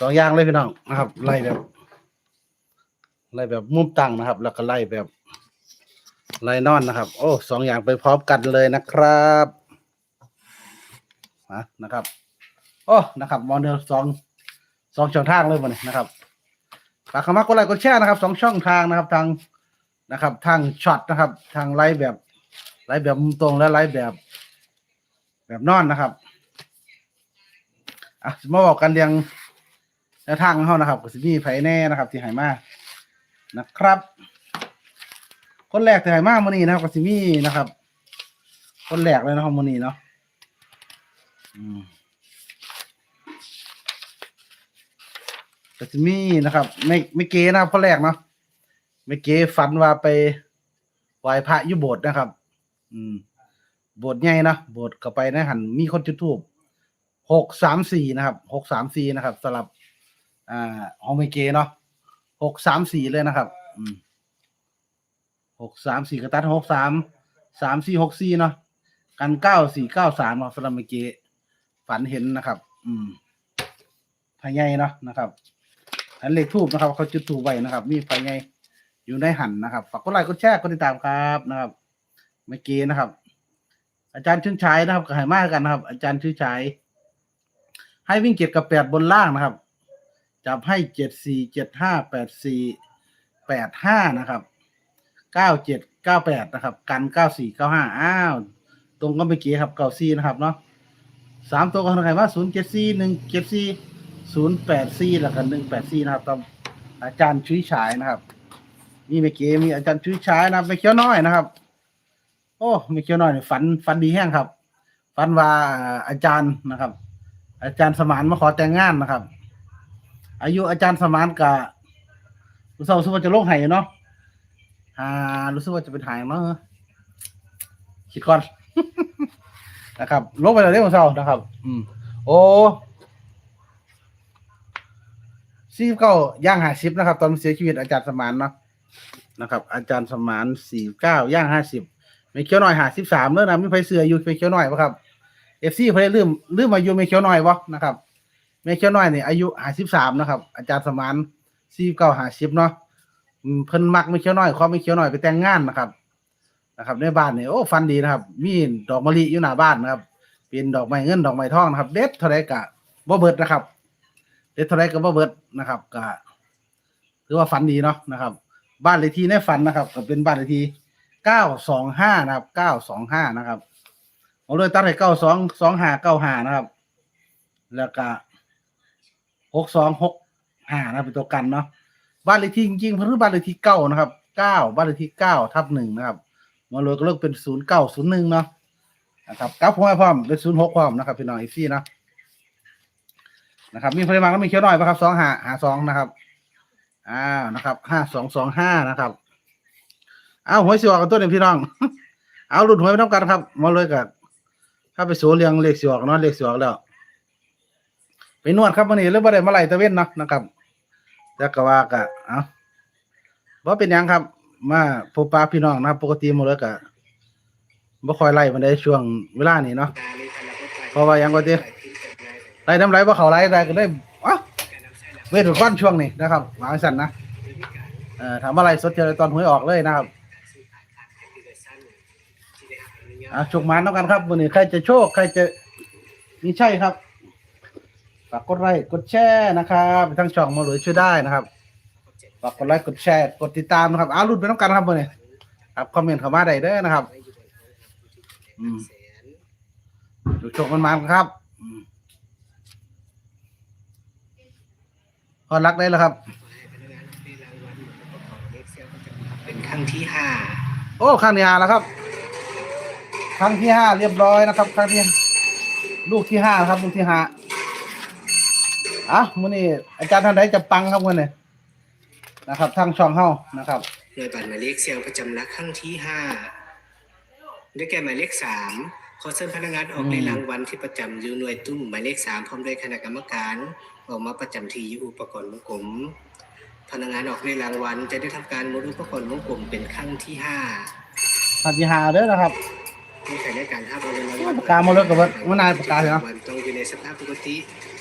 สองอย่างเลยพี่น้องนะครับ ไล่แบบไล่แบบมุมตั้งนะครับ แล้วก็ไล่แบบไล่นอนนะครับ โอ้สองอย่างไปพร้อมกันเลยนะครับนะนะครับ โอ้นะครับมอเดลสองสองช่องทางเลยวันนี้นะครับฝากคำว่ากดไลค์กดแชร์นะครับสองช่องทางนะครับ ทางนะครับ ทางช็อตนะครับ ทางไลฟ์แบบไลฟ์แบบมุมตรงและไลฟ์แบบ แบบนอนนะครับอะมาบอกกันเรียง แนวทางของเขานะครับก็สิมีไผแน่นะครับ ที่หายมานะครับ คนแรกที่หายมามื่อนี้นะครับก็สิมีนะครับ คนแรกเลยนะครับมื่อนี้เนาะอืมก็สิมีนะครับ ไม่ไม่เก๋นะครับคนแรกเนาะไม่เก๋ฝันว่าไปไหว้พระอยุโบสถ์นะครับ อืมโบสถ์ใหญ่นะโบสถ์เข้าไปในะหันมีคนจุดทูบหกสามสี่นะครับหกสามสี่นะครับสลับ อ่าฮองเมเกเนาะหกสามสี่เลยนะครับอืมหกสามสี่กระตัดหกสามสามสี่หกสี่เนาะกันเก้าสี่เก้าสามเนาะสลับเมเกฝันเห็นนะครับ อืมพายใหญ่เนาะนะครับอันเลขทูบนะครับ เขาจุดทูไว้นะครับ มีพายใหญ่อยู่ในหันนะครับฝากกดไลค์กดแชร์กดติดตามครับนะครับ เมเกนะครับ อาจารย์ชื่นชัยนะครับกับไหมากกันนะครับ อาจารย์ชื่นชัยให้วิ่งเจ็ดกับแปดบนล่างนะครับ จับให้เจ็ดสี่เจ็ดห้าแปดสี่แปดห้านะครับเก้าเจ็ดเก้าแปดนะครับ กันเก้าสี่เก้าห้าอ้าว ตรงก็เมื่อกี้ครับเก้าสี่นะครับเนาะสามตัวก็ทางไหนว่าศูนย์เจ็ดสี่หนึ่งเจ็ดสี่ศูนย์แปดสี่แล้วกันหนึ่งแปดสี่นะครับตามอาจารย์ชุยฉายนะครับมีเมื่อกี้มีอาจารย์ชุยฉายนะไม่เคี้ยวน้อยนะครับ โอ้ไม่เกี่ยวน่อยฝันฝันดีแห้งครับฝันว่าอาจารย์นะครับ อาจารย์สมานมาขอแต่งงานนะครับ อายุอาจารย์สมานกับรู้สึกว่าจะโลกไห้เนาะอ่า รู้สึกว่าจะเป็นหายเนาะคิดก่อน นะครับลงไปเลยเรื่องของเศร้านะครับ อืม โอ้สี่เก้าย่างห้าสิบนะครับ ตอนเสียชีวิตอาจารย์สมานเนาะนะครับ อาจารย์สมานสี่เก้าย่างห้าสิบไม่เขียวหน่อยหาสิบสามเมื่อนะมีไฟเสืออยู่ไม่เขียวหน่อยปะครับเอฟซีเพิ่นลืมลืมอาอยุไม่เขียวหน่อยวะนะครับ ไม่เขียวหน่อยเนี่ยอายุห้าสิบสามนะครับ อาจารย์สมานสี่เก้าห้าสิบเนาะอืมเพิ่นมักไม่เขียวหน่อยขอไม่เขียวหน่อยไปแต่งงานนะครับ นะครับ ในบ้านเนี่ยโอ้ฟันดีนะครับ มีดอกมะลิอยู่หน้าบ้านนะครับ เป็นดอกไม้เงินดอกไม้ทองนะครับ เด็ดเท่าไรกะบ่เบิดนะครับ เด็ดเท่าไรก็บ่เบิดนะครับกะถือว่าฝันดีเนาะนะครับ บ้านเลขที่ในฝันนะครับก็เป็นบ้านเลขที่เก้าสองห้านะครับเก้าสองห้านะครับเอาเลยตั้งให้เก้าสองสองห้าเก้าห้านะครับ แล้วก็ หกสองหกห้านะเป็นตัวกันเนาะบ้านเลขที่จริงๆเพิ่นคือบ้านเลขที่เก้านะครับเก้าบ้านเลขที่เก้าทับหนึ่งนะครับมาเลยก็เลิกเป็นศูนย์เก้าศูนย์หนึ่งเนาะนะครับกลับหัวให้พร้อมเป็นศูนย์หกพร้อมนะครับพี่น้องไอซี่นะนะครับ มีปริมาณก็มีเขียวหน่อยปะครับสองหาหาสองนะครับอ้าวนะครับห้าสองสองห้านะครับเอาหวยสิออกกันตัวหนึ่งพี่น้อง เอาหลุดหวยไปน้ำกันครับมาเลยกับถ้าไปสูเรียงเลขสิออกเนาะเลขสิออกแล้ว ไปนวดครับวันนี้เรื่องบ่ได้มาไล่ตะเว้นเนาะนะครับแล้วก็ว่ากะเอาว่าเป็นยังครับ มาพบปะพี่น้องนะปกติมาเลยกะบ่ค่อยไล่มันได้ช่วงเวลานี้เนาะเพราะว่ายังว่าติไล่น้ำไหลว่าเขาไล่ได้ก็ได้อะเวทก้อนช่วงนี้นะครับหวังสั่นนะเอ่อทำอะไรสดเจอตอนหวยออกเลยนะครับอะโชคมันแล้วกันครับวันนี้ใครจะโชคใครจะนี่ใช่ครับ ฝากกดไลค์กดแชร์นะครับไปทั้งช่องมาหลุยช่วยได้นะครับฝากกดไลค์กดแชร์กดติดตามนะครับอ้าวรุ่นไปน้ำกันครับวันนี้ครับคอมเมนต์เข้ามาได้เด้อนะครับอืมโชคมันมันๆครับอืมพอรักได้แล้วครับ เป็นครั้งที่ห้าโอ้ครั้งที่ห้าแล้วครับ ครั้งที่ห้าเรียบร้อยนะครับ ครั้งที่ลูกที่ห้าครับ ลูกที่ห้า อะมื้อนี้อาจารย์ท่านใดจะปังครับมื้อนี้นะครับทางช่องเฮานะครับหน่วยบัตรหมายเลขเซลล์ประจำหลักครั้งที่ห้าได้แก่หมายเลขสามขอเชิญพนักงานออกในรางวัลที่ประจำอยู่หน่วยตุ้มหมายเลขสามพร้อมด้วยคณะกรรมการออกมาประจำที่อยู่อุปกรณ์วงกลมพนักงานออกในรางวัลจะได้ทำการหมุนอุปกรณ์วงกลมเป็นครั้งที่ห้าครั้งที่ห้าเด้อนะครับ มีใครได้การทับเอาเงินรางวัลปากกามาเลยกับว่ามันนายปากกาเหรอวันต้องอยู่ในสภาพปกติ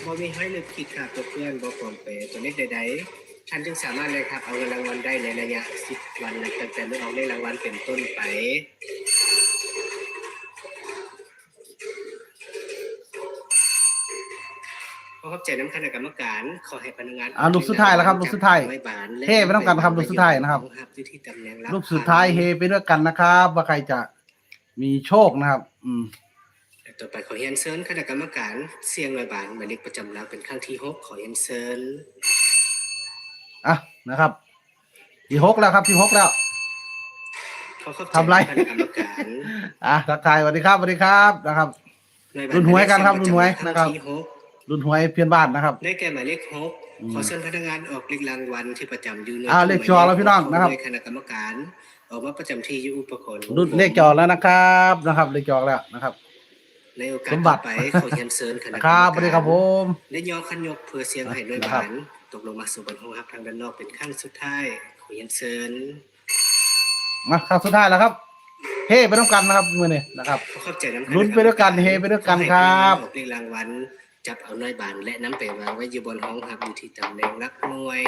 บ่มีให้ลึกผิดขาดตัวเพื่อนบ่ปลอมเปย์ตัวเลขใดๆท่านจึงสามารถเลยครับเอาเงินรางวัลได้ในระยะ 10 วันนับตั้งแต่เมื่อออกเลขรางวัลเป็นต้นไปขอขอบใจน้ำคณะกรรมการขอให้พนักงานอ่าลูกสุดท้ายแล้วครับลูกสุดท้ายไม่บานและเฮ้ไม่ต้องการครับลูกสุดท้ายนะครับอยู่ที่ตำแหน่งรับลูกสุดท้ายเฮไปด้วยกันนะครับ ว่าใครจะ มีโชคนะครับ อืมต่อไปขอเรียนเชิญคณะกรรมการเสียงร้อยบานหมายเลขประจำหลักเป็นครั้งที่หกขอเรียนเชิญอะนะครับ ที่หกแล้วครับที่หกแล้วขอขอบใจทำไรคณะกรรมการอะทักทายสวัสดีครับสวัสดีครับนะครับรุ่นหวยกันครับรุ่นหวยนะครับครั้งที่หกรุ่นหวยเพี้ยนบ้านนะครับ ได้แก่หมายเลขหกอืมขอเชิญพนักงานออกเลขรางวัลที่ประจำอยู่ในอ่าเลขจอแล้วพี่น้องนะครับโดยคณะกรรมการ ออกมาประจำที่อยู่อุปกรณ์รุ่นเลขจอแล้วนะครับนะครับเลขจอแล้วนะครับ ในโอกาสสมบัต่ติอไปขอเรียนเชิญคณะกรรมคการรับสวัสดีครับผมได้ยอขันยกเพื่อเสียงให้ด้วยนะครับบานตกลงมาสู่บนห้องรับทางด้านนอกเป็นขั้นสุดท้ายขอเรียนเชิญมาครับสุดท้ายแล้วครับเฮ้ไปต้องกันนะครับมือนี่นะครับขอขอบใจน้ำลุ้นไปด้วยกันเฮไปด้วยกันครับขอให้พี่น้องออกเลขรางวัลจับเอาน้อยบานและน้ำไปวางไว้อยู่บนห้องครับอยู่ที่ตำแหน่งรักหน่วย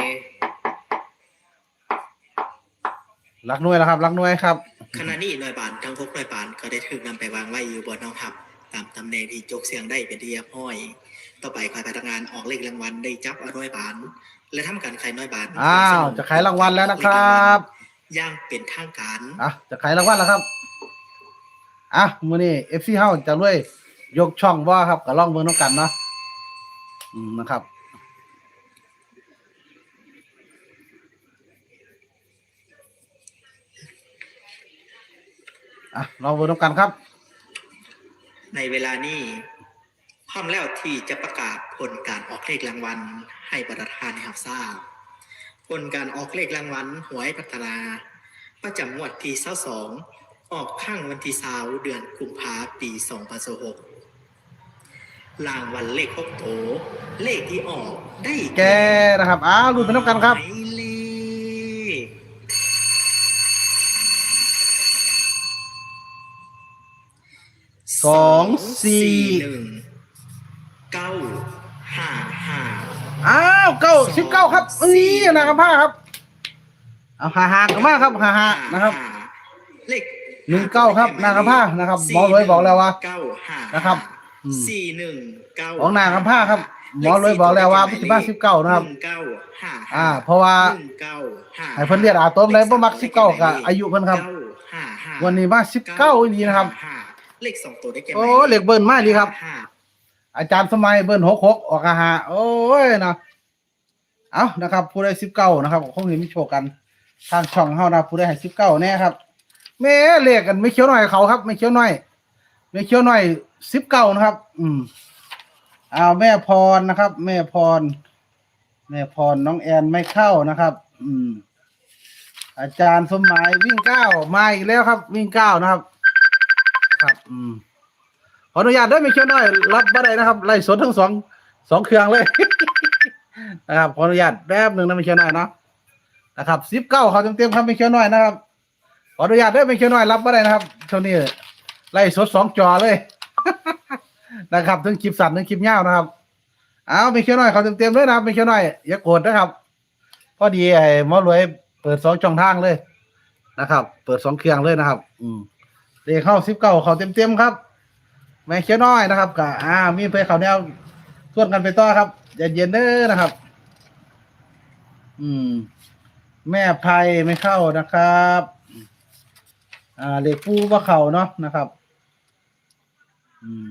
รักหน่วยแล้วครับรักหน่วยครับขณะนี้หน่วยบานทั้งพกหน่วยบานก็ได้ถูกนำไปวางไว้อยู่บนห้องหับตามตำแหน่งที่จกเสียงได้เป็นที่เรียบร้อย ต่อไปคอยพนักงานออกเลขรางวัลได้จับเอาหน่วยบาน และทำการขายหน่วยบานอ้าวจะขายรางวัลแล้วนะครับอย่างเป็นทางการอะจะขายรางวัลแล้วครับอะมือนี้เอฟซีเฮาจะรวยยกช่องว่าครับก็ลองเบิ่งน้องกันเนาะอืมนะครับ อะลองเบิ่งน้องกันครับ ในเวลานี้พร้อมแล้วที่จะประกาศผลการออกเลขรางวัลให้ประธานได้รับทราบผลการออกเลขรางวัลหวยพัฒนาประจำงวดที่22ออกข้างวันที่20เดือนกุมภาปี2016รางวัลเลขหกโถเลขที่ออกได้แกนะครับอ้าวรุ่นไปน้องกันครับ หมายเลข สองสี่หนึ่งเก้าห้าห้าอ้าวเก้าสิบเก้าครับนี่นะครับผ้าครับเอาหาหากันมากครับหาหานะครับเลขหนึ่งเก้าครับนางกำผ้านะครับหมอรวยบอกแล้วว่าเก้าห้านะครับอืมสี่หนึ่งเก้าของนางกำผ้าครับหมอรวยบอกแล้วว่าพิธีบ้านสิบเก้านะครับหนึ่งเก้าห้าอ่า เพราะว่าหนึ่งเก้าห้าให้เพิ่นเรียกอาต้มเลยบ่มักสิบเก้ากับอายุเพิ่นครับเก้าห้าห้าวันนี้มาสิบเก้าอีนีนะครับห้า เลขสองตัวได้แก่โอ้เลขเบิ้ลมากดีครับ ห้าอาจารย์สมัยเบิ้ลหกหกออกอาหาโอ้ยนะเอานะครับ ผู้ได้สิบเก้านะครับคงเห็นมีโชว์กัน ทางช่องเฮานะผู้ได้ให้สิบเก้าแน่ครับแม่เลขกันไม่เขียวหน่อยเขาครับ ไม่เขียวหน่อย ไม่เขียวหน่อยสิบเก้านะครับ อืมเอาแม่พรนะครับ แม่พร แม่พรน้องแอนไม่เข้านะครับ อืม อาจารย์สมหมายวิ่งเก้ามาอีกแล้วครับ วิ่งเก้านะครับ ครับ อืมขออนุญาตได้ไม่เขียวน้อย รับบ่ได้นะครับไล่สดทั้งสองสองเครื่องเลย นะครับขออนุญาตแป๊บหนึ่งนะไม่เขียวน้อยเนาะนะครับสิบเก้าเขาเต็มๆครับไม่เขียวน้อยนะครับขออนุญาตได้ไม่เขียวน้อยรับบ่ได้นะครับช่วงนี้ไล่สดสองจอเลย นะครับทั้งคลิปสั้นทั้งคลิปยาวนะครับเอาไม่เขียวน้อยเขาเต็มๆเลยนะครับไม่เขียวน้อยอย่าโกรธนะครับพอดีไอ้หมอรวยเปิดสองช่องทางเลยนะครับ เปิดสองเครื่องเลยนะครับ อืม เลขเข้าสิบเก้าเขาเต็มๆครับ แม่เขียวน้อยนะครับก็อ่า มีเพื่อเขาแนวส่วนกันไปต่อครับเย็นๆเด้อนะครับ อืม แม่ไพไม่เข้านะครับ อ่าเลขปูว่าเขาเนาะนะครับ อืม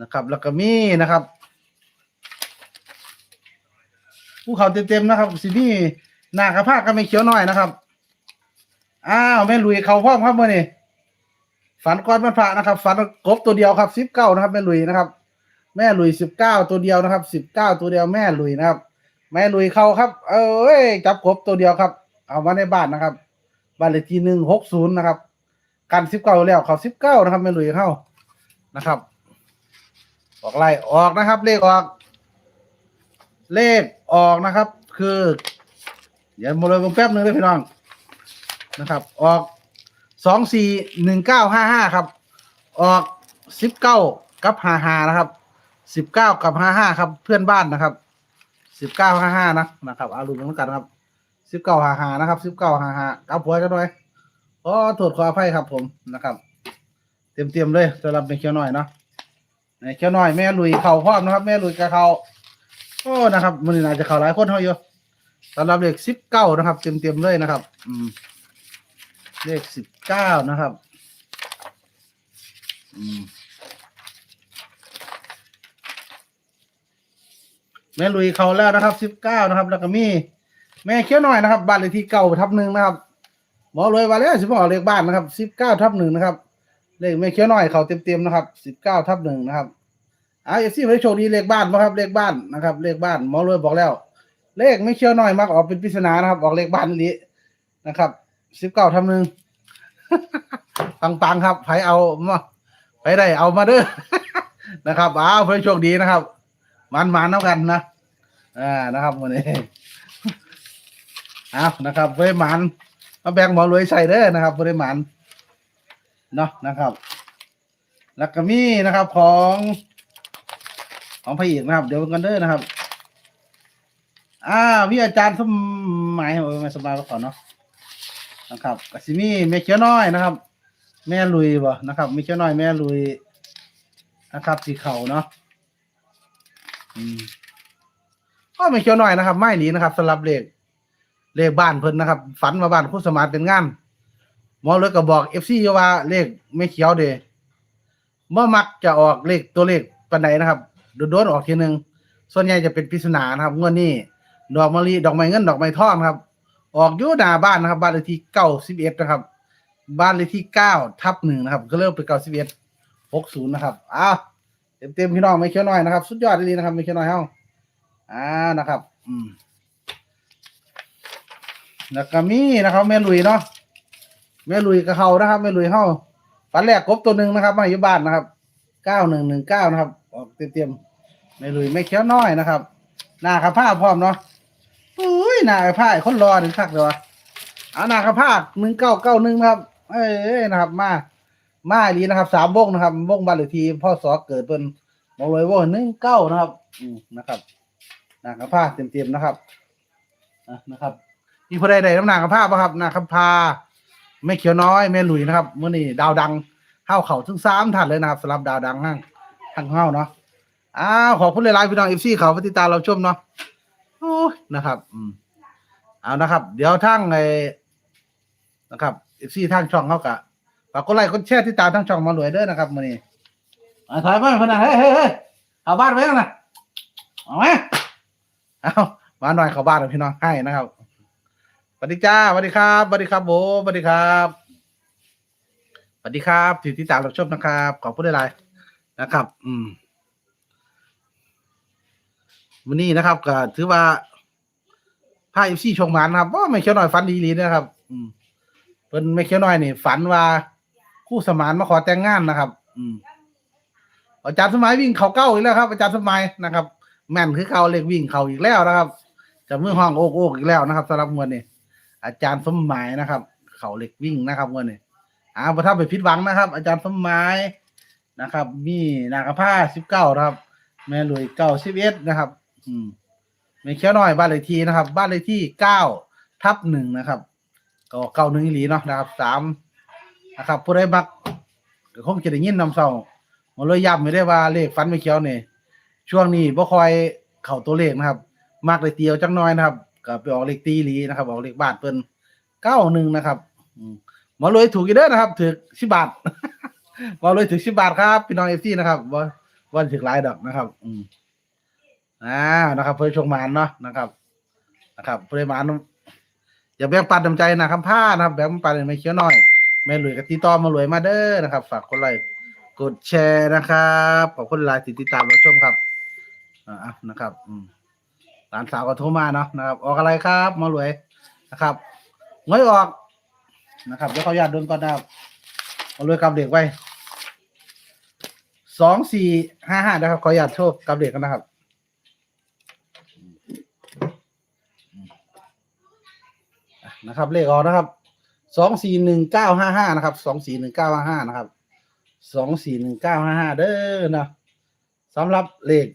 นะครับ แล้วก็มีนะครับภูเขาเต็มๆนะครับสินี่หนากระพากก็ไม่เขียวน้อยนะครับ อ้าวแม่ลุยเขาพร้อมครับเมื่อนี้ฝันก้อนมันพระนะครับ ฝันกบตัวเดียวครับสิบเก้านะครับแม่ลุยนะครับ แม่ลุยสิบเก้าตัวเดียวนะครับสิบเก้าตัวเดียวแม่ลุยนะครับ แม่ลุยเขาครับ เอ้ยจับกบตัวเดียวครับ เอามาในบ้านนะครับบ้านเลขที่หนึ่งหกศูนย์นะครับ กันสิบเก้าแล้วเขาสิบเก้านะครับแม่ลุยเข้านะครับออกไล่ออกนะครับ เลขออก เลขออกนะครับ คือเดี๋ยวมาเลยแป๊บหนึ่งเลยพี่น้อง นะครับ ออกสองสี่หนึ่งเก้าห้าห้าครับ ออกสิบเก้ากับห้าห้านะครับสิบเก้ากับห้าห้าครับ เพื่อนบ้านนะครับสิบเก้าห้าห้านะนะครับอาดูกันกันครับสิบเก้าห้าห้านะครับสิบเก้าห้าห้าเอาผัวกันหน่อยขอโทษขออภัยครับผมนะครับ เตรียมเตรียมเลยสำหรับในเคียวหน่อยเนาะในเคียวหน่อยแม่ลุยเข่าพร้อมนะครับ แม่ลุยกับเขาโอ้นะครับมันน่าจะเข่าหลายคนเท่าอยู่สำหรับเลขสิบเก้านะครับ เตรียมเตรียมเลยนะครับ อืม เลขสิบเก้านะครับอืมแม่ลุยเขาแล้วนะครับสิบเก้านะครับ แล้วก็มีแม่เคี้ยวหน่อยนะครับบ้านเลขที่เก้าทับหนึ่งนะครับหมอเลยว่าแล้วสิบบอกเลขบ้านนะครับสิบเก้าทับหนึ่งนะครับ เลขแม่เคี้ยวหน่อยเขาเต็มๆนะครับสิบเก้าทับหนึ่งนะครับอ่าเอฟซีไม่โชคดีเลขบ้านป่ะครับ เลขบ้านนะครับ เลขบ้านหมอเลยบอกแล้ว เลขไม่เคี้ยวหน่อยมักออกเป็นปริศนานะครับ ออกเลขบ้านนี้นะครับ สิบเก้าทับหนึ่งปังๆครับไผเอามาไปได้เอามาเด้อนะครับอ้าวเพื่อโชคดีนะครับมันมันๆน้ำกันนะอ่านะครับวันนี้เอานะครับเพื่อมันมาแบ่งหมอรวยใส่เด้อนะครับเพื่อมันเนาะนะครับ แล้วก็มีนะครับของของพระเอกนะครับ เดี๋ยวกันเด้อนะครับ อ่ามีอาจารย์สมัยโอ้ยม่สบายก่อนเนาะ นะครับกสิมีแม่เขียวน้อยนะครับ แม่ลุยบ่นะครับแม่เขียวน้อยแม่ลุยนะครับสีเขาเนาะอืมก็แม่เขียวน้อยนะครับ ไม่หนีนะครับสำหรับเลขเลขบ้านเพิ่นนะครับ ฝันมาบ้านคุณสมานเป็นงานหมอเลยก็บอกเอฟซีว่าเลขแม่เขียวเดเมื่อมักจะออกเลขตัวเลขปันไหนนะครับโดนๆออกทีหนึ่งส่วนใหญ่จะเป็นปริศนานะครับงวดนี้ ดอกมะลิดอกไม้เงินดอกไม้ทองครับ ออกอยู่หน้าบ้านนะครับ บ้านเลขที่เก้าสิบเอ็ดนะครับ บ้านเลขที่เก้าทับหนึ่งนะครับ ก็เริ่มเป็นเก้าสิบเอ็ดหกศูนย์นะครับอ้าวเต็มเต็มๆพี่น้องไม่เคี้ยวน้อยนะครับ สุดยอดเลยนะครับไม่เคี้ยวน้อยเฮ้าอ่านะครับ อืมแล้วก็มีนะครับแม่ลุยเนาะแม่ลุยกับเขานะครับแม่ลุยเฮ้าฝันแรกกบตัวหนึ่งนะครับมาอยู่บ้านนะครับเก้าหนึ่งหนึ่งเก้านะครับ ออกเต็มเต็มๆแม่ลุยไม่เคี้ยวน้อยนะครับหน้าขับผ้าพร้อมเนาะ อุ้ยหน้าขับผ้าคนรอหนึ่งคักเลยวเอาหน้าขับผ้าหนึ่งเก้าเก้าหนึ่งครับ เอ้ยนะครับ มามาดีนะครับสามวงนะครับวงบัตรเลทีพ่อสอเกิดเป็นบอกเลยว่าหนึ่งเก้านะครับอืมนะครับหน้าขับผ้าเต็มๆนะครับอะนะครับมีผู้ใดใดน้ำหนักขับผ้าป่ะครับหนาขับผ้าไม่เขียวน้อยแม่หลุยนะครับเมื่อนี้ดาวดังเข้าเข่าถึงสามถัดเลยนะครับสำหรับดาวดังห้างห้างเข้าเนาะอ้าวขอบคุณหลายๆพี่น้องเอฟซีเขาปฏิดตามเราชมเนาะ นะครับ อืมเอานะครับ เดี๋ยวทั้งไอ้นะครับเอฟซีทางช่องเขากะฝากกดไลค์กดแชร์ที่ตามทั้งช่องมาหลวยเด้อนะครับมื้อนี้อ่าถอยมาพนันเฮ้ยเฮ้ยเฮ้ยเอาบ้านไว้กันนะเอาไหมเอามาหน่อยเข้าบ้านเลยพี่น้องให้นะครับสวัสดีจ้าสวัสดีครับสวัสดีครับโบสวัสดีครับสวัสดีครับที่ติดตามเราชมนะครับ ขอบคุณหลายๆนะครับ อืมวันนี้นะครับก็ถือว่า พาเอฟซีชงหมันนะครับว่าไม่เคี้ยวน้อยฝันดีหลีนะครับ อืมเพิ่นไม่เคี้ยวน้อยนี่ฝันว่าคู่สมานมาขอแต่งงานนะครับ อืมอาจารย์สมัยวิ่งเขาเก้าอีกแล้วครับ อาจารย์สมัยนะครับ แม่นคือเขาเล็กวิ่งเขาอีกแล้วนะครับจะมือห้องโอกโอกอีกแล้วนะครับสำหรับงวดนี้อาจารย์สมัยนะครับ เขาเล็กวิ่งนะครับงวดนี้อ้าวประทับไปพิดหวังนะครับ อาจารย์สมัยนะครับ มีนากระผ้าสิบเก้านะครับ แม่ลุยเก้าสิบเอ็ดนะครับ อืม ไม่เคี้ยวน้อยบ้านเลขที่นะครับ บ้านเลขที่เก้าทับหนึ่งนะครับ ก็เก้าหนึ่งอีหลีเนาะนะครับสามนะครับผู้ใดมักก็คงจะได้ยินนำเศร้ามาเลยย้ำไม่ได้ว่าเลขฟันไม่เคี้ยวเนี่ยช่วงนี้บ่คอยเข่าตัวเลขนะครับ มากเลยเตียวจังน้อยนะครับก็ไปออกเลขตีหลีนะครับออกเลขบานเปิ้นเก้าหนึ่งนะครับมหมอเลยถูกอีกเด้อนะครับถือสิบบาทหมอเลยถือสิบบาทครับพี่น้องเอฟซีนะครับว่าว่าถือหลายดอกนะครับ อืม อ่านะครับ เพื่อชงมานเนาะนะครับ นะครับเพื่อมานอย่าแบ่งปันน้ำใจนะครับผ้านะครับแบ่งปันไม่เคี้ยวน้อยแม่หลุยกับตีต้อมมาหลุยมาเด้อนะครับ ฝากกดไลค์กดแชร์นะครับขอบคุณหลายที่ติดตามรับชมครับอ่านะครับอืมหลานสาวก็โทรมาเนาะนะครับ ออกอะไรครับมาหลุยนะครับงอยออกนะครับเดี๋ยวเขาญาตโดนก่อนนะครับมาหลุยกับเด็กไว้สองสี่ห้าห้านะครับขออนุญาตโชคกับเด็กกันนะครับ นะครับ เลขออกนะครับสองสี่หนึ่งเก้าห้าห้านะครับสองสี่หนึ่งเก้าห้าห้านะครับสองสี่หนึ่งเก้าห้าห้าเด้อนะสำหรับเลข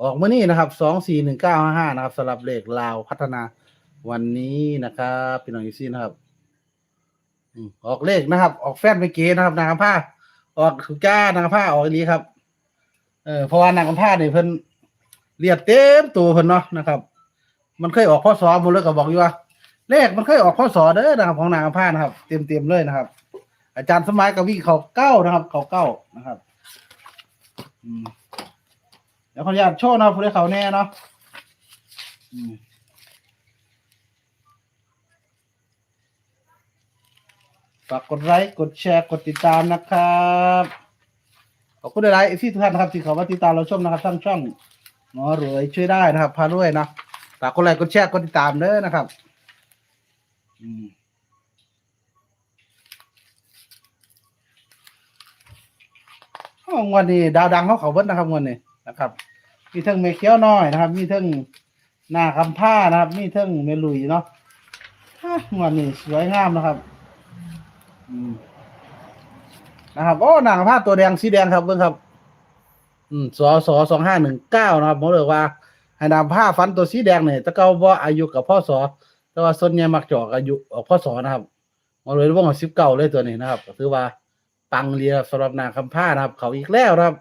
ออกเมื่อนี้นะครับสองสี่หนึ่งเก้าห้าห้านะครับสำหรับเลขลาวพัฒนาวันนี้นะครับพี่น้องอีซี่นะครับออกเลขนะครับ ออกแฟนไปเกนะครับนางผ้าออกถูกจ้านางผ้าออกอีหลีครับเออเพราะว่านางผ้าเนี่ยเพิ่นเรียดเต็มตัวเพิ่นเนาะนะครับ มันเคยออกข้อสอบหมดเลยก็บอกอยู่ว่า เลขมันเคยออกข้อสอบเด้อนะครับ ของนางคำผ้านะครับเต็มเต็มๆเลยนะครับ อาจารย์สมัยกับวิ่งเขาเก้านะครับ เขาเก้านะครับ อืมเดี๋ยวขออนุญาตโชว์นะครับผู้ได้เขาแน่เนาะอืมฝากกดไลค์กดแชร์กดติดตามนะครับขอบคุณหลายๆที่ทุกท่านนะครับที่เขามาติดตามเราชมนะครับทั้งช่องหมอรวยช่วยได้นะครับพารวยนะฝากกดไลค์กดแชร์กดติดตามเด้อนะครับ อืมอ๋อวันนี้ ดาวดังเขาเขาเบิ้นะครับงวันนี้นะครับ มีเทิงเมเคียวน้อยนะครับ มีเทิงหน้าคำผ้านะครับ มีเทิงเมลุยเนาะฮะวันนี้สวยงามนะครับ อืมนะครับโอ้หน้าคำผ้าตัวแดงสีแดงครับเบิ่งครับ อืมสอสอสองห้าหนึ่งเก้านะครับผมเลยว่าให้นำผ้าฟันตัวสีแดงเนี่ยตะเกาว่าอายุกับพ่อสอ แต่ว่าส่วนใหญ่มักจอกอายุออกพ่อสอนะครับมาเลยว่าสิบเก้าเลยตัวนี้นะครับก็ถือว่าปังเรียสำหรับนาคำผ้านะครับ เขาอีกแล้วนะครับ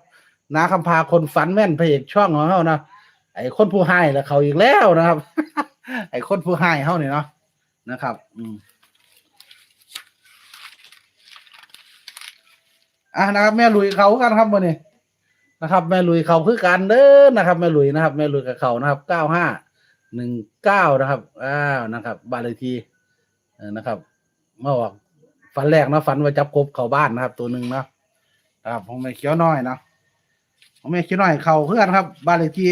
นาคำพาคนฝันแม่นพระเอกช่องของเขานะไอ้คนผู้ให้แล้วเขาอีกแล้วนะครับ ไอ้คนผู้ให้เขาเนี่ยเนาะนะครับ อืมอะนะครับ แม่ลุยเขากันครับวันนี้นะครับ แม่ลุยเขาคือกันเด้อนะครับ แม่ลุยนะครับ แม่ลุยกับเขานะครับเก้าห้า หนึ่งเก้านะครับ อ้าวนะครับ บ้านเลขที่นะครับ เมื่อวานฝันแรกนะฝันว่าจับกบเข้าบ้านนะครับ ตัวหนึ่งนะครับของแม่เขียวน้อยนะผมไม่คิดหน่อยเขาเพื่อนครับ บ้านเลขที่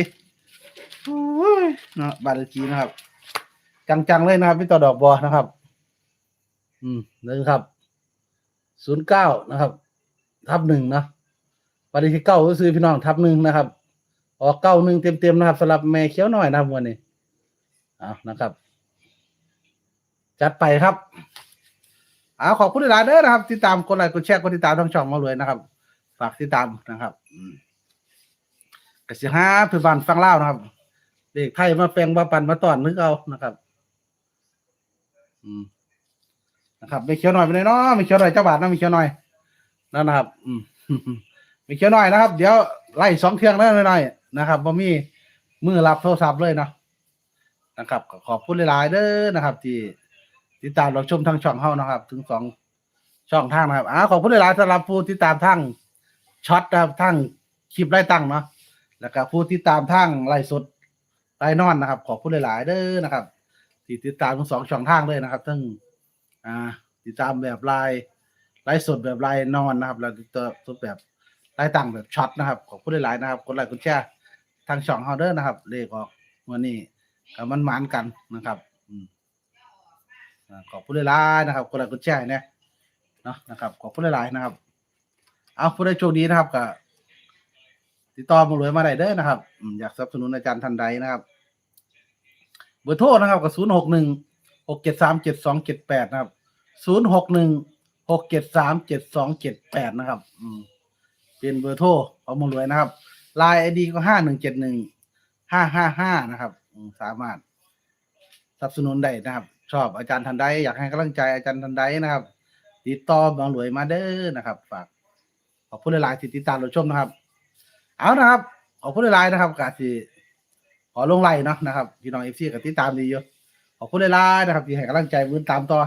โอ้ยนะบ้านเลขที่นะครับ จังๆเลยนะครับพี่ต่อดอกบอนะครับ อืมหนึ่งครับศูนย์เก้านะครับ ทับหนึ่งนะบ้านเลขที่เก้าก็ซื้อพี่น้องทับหนึ่งนะครับ ออกเก้าหนึ่งเต็มๆนะครับสำหรับแม่เขียวน่อยนะครับวันนี้ เอานะครับ จัดไปครับเอาขอบคุณหลายๆเด้อนะครับ ติดตามกดไลค์กดแชร์กดติดตามทั้งช่องมาเลยนะครับ ฝากติดตามนะครับอืมกสิหาเพื่อบ้านฟังเล่าวนะครับ เด็กไทยมาแปลงมาปั่นมาตอนนึกเอานะครับ อืมนะครับไม่เขียวหน่อยไปเลยเนาะไม่เขียวหน่อยเจ้าบาทนะไม่เขียวหน่อยนั่นนะครับ อืมไม่เขียวหน่อยนะครับ เดี๋ยวไล่สองเที่ยงแล้วหน่อยๆนะครับบ่มีมือรับโทรศัพท์เลยเนาะ นะครับก็ขอบคุณหลายๆเด้อนะครับ ที่ติดตามเราชมทางช่องเฮานะครับ ถึงสองช่องทางนะครับอ่าขอบคุณหลายๆสำหรับผู้ติดตามทางช็อตนะครับทางคลิปไล่ตั้งเนาะแล้วก็ผู้ที่ตามทางไลฟ์สดไลฟ์นอนนะครับ ขอบคุณหลาย ๆ เด้อนะครับที่ติดตามทั้งสองช่องทางเลยนะครับทั้งอ่าติดตามแบบไลฟ์ไลฟ์สดแบบไลฟ์นอนนะครับ แล้วติดตามสดแบบไลฟ์ตั้งแบบช็อตนะครับขอบคุณหลาย ๆ นะครับกดไลค์กดแชร์ทางช่องเฮาเด้อนะครับเลขออกวันนี้ ก็มันหมานกันนะครับอือขอบคุณหลายๆนะครับกดไลค์กดแชร์เนี่ยเนาะนะครับขอบคุณหลายๆนะครับ เอาผู้ใดโชคดีนะครับก็ติดต่อมารวยมาได้เด้อนะครับอยากสนับสนุนอาจารย์ทันใดนะครับ เบอร์โทรนะครับก็ศูนย์หกหนึ่งหกเจ็ดสามเจ็ดสองเจ็ดแปดนะครับศูนย์หกหนึ่งหกเจ็ดสามเจ็ดสองเจ็ดแปดนะครับอืมเป็นเบอร์โทรของมารวยนะครับไลน์ไอดีก็ห้าหนึ่งเจ็ดหนึ่งห้าห้าห้านะครับ สามารถสนับสนุนได้นะครับ ชอบอาจารย์ทันใดอยากให้กำลังใจอาจารย์ทันใดนะครับ ติดต่อมารวยมาเด้อนะครับ ฝากขอบคุณหลายๆที่ติดตามเราชมนะครับ เอานะครับขอบคุณหลายๆนะครับกาที่ขอลงไลน์เนาะนะครับพี่น้องเอฟซีกับที่ตามดีเยอะขอบคุณหลายๆนะครับ ที่ให้กำลังใจมือตามต่อ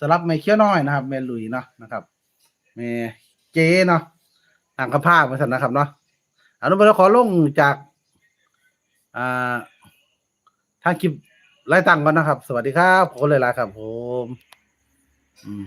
สำหรับเมเคียวน้อยนะครับเมลุยเนาะนะครับเมเจเนาะทางกระพามาสันนะครับเนาะอนุบลขอลงจากอ่า ถ้าคลิปไล่ตังก่อนนะครับ สวัสดีครับ ขอบคุณหลายๆครับผม อืม